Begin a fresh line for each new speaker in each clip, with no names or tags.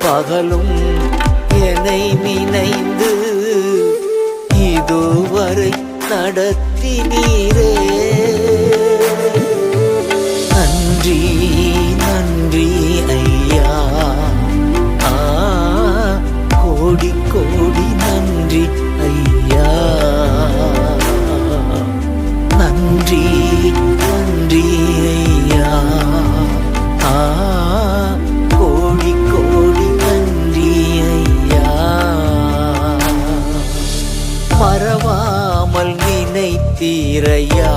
பகலும் என்னை நினைந்து இதுவரை நடத்த மறவாமல் நினைத்தீரையா?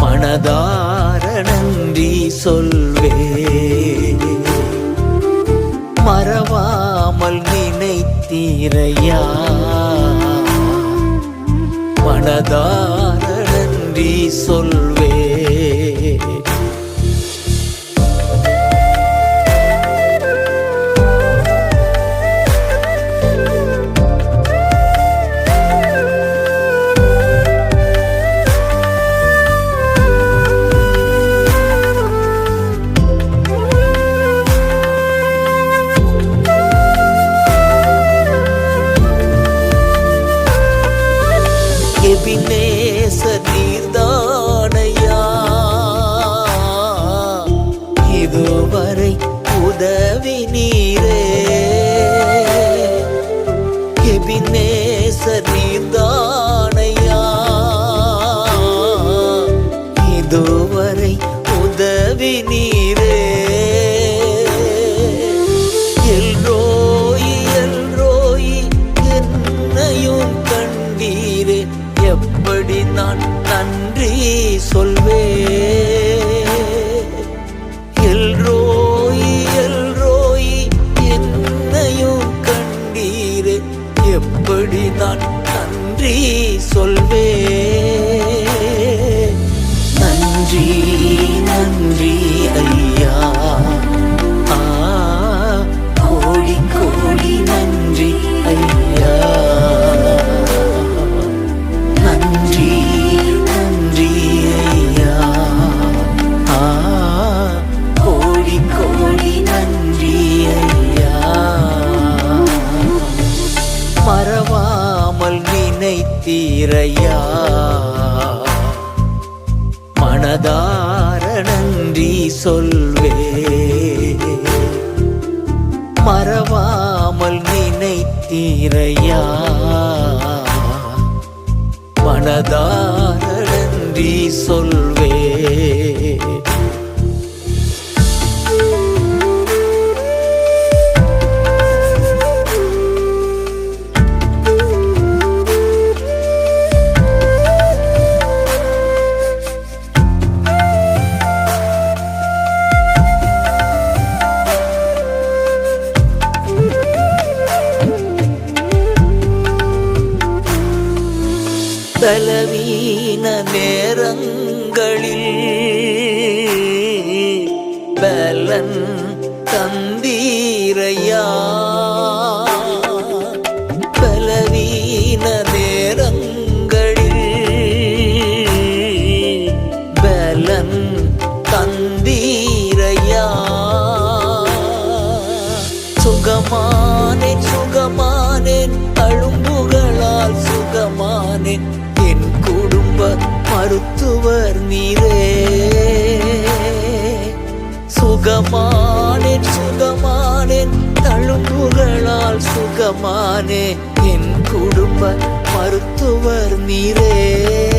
மனதார நன்றி சொல்வே. மறவாமல் நினைத்தீரையா? மனதார நன்றி சொல்வே. எபினேச எப்படி நான் நன்றி சொல்வே எல்ரோயி எல்ரோயி என்னையும் கண்டீரே. எப்படி நான் நன்றி சொல்வே இறையா. மனதார நன்றி சொல்வே. மறவாமல் நினைத்தீரையா. மனதார நன்றி சொல்வே. பலவீன நேரங்களில் பலன் தந்தீரையா? பலவீன நேரங்களில் பலன் தந்தீரையா? சுகமானேன் சுகமானேன் அழும்புகளால் சுகமானேன் மருத்துவர் நீரே. சுகமானேன் சுகமானேன் தழும்புகளால் சுகமானே என் குடும்ப மருத்துவர் நீரே.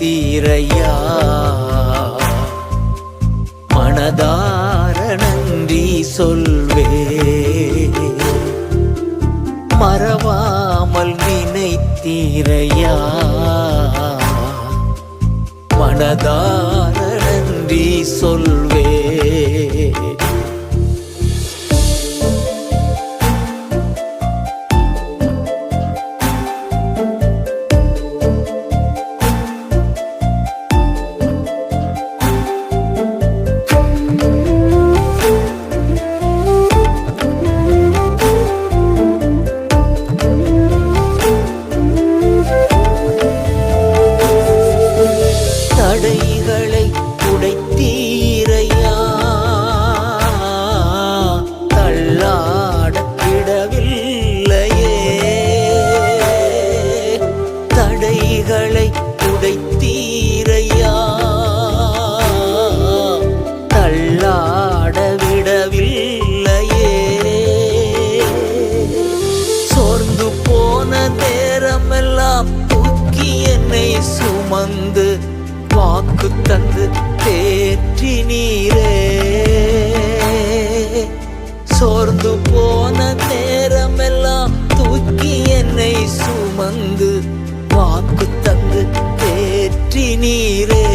தீரையா? மனதார நன்றி சொல்வே. மறவாமல் நினைத்தீரையா? மனதார நன்றி சொல்வே. வந்து வாக்கு தந்து தேற்றி நீரே. சோர்ந்து போன நேரமெல்லாம் தூக்கி என்னை சுமந்து வாக்கு தந்து தேற்றி நீரே.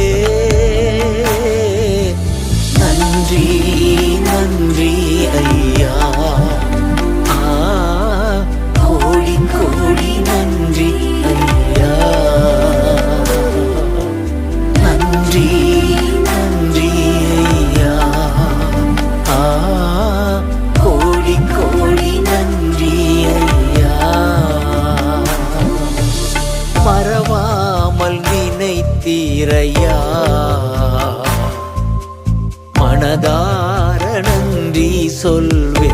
சொல்வே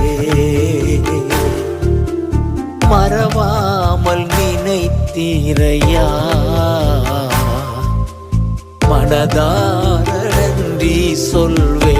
மறவாமல் நினைத்தீரையா? மனதார நன்றி சொல்வே.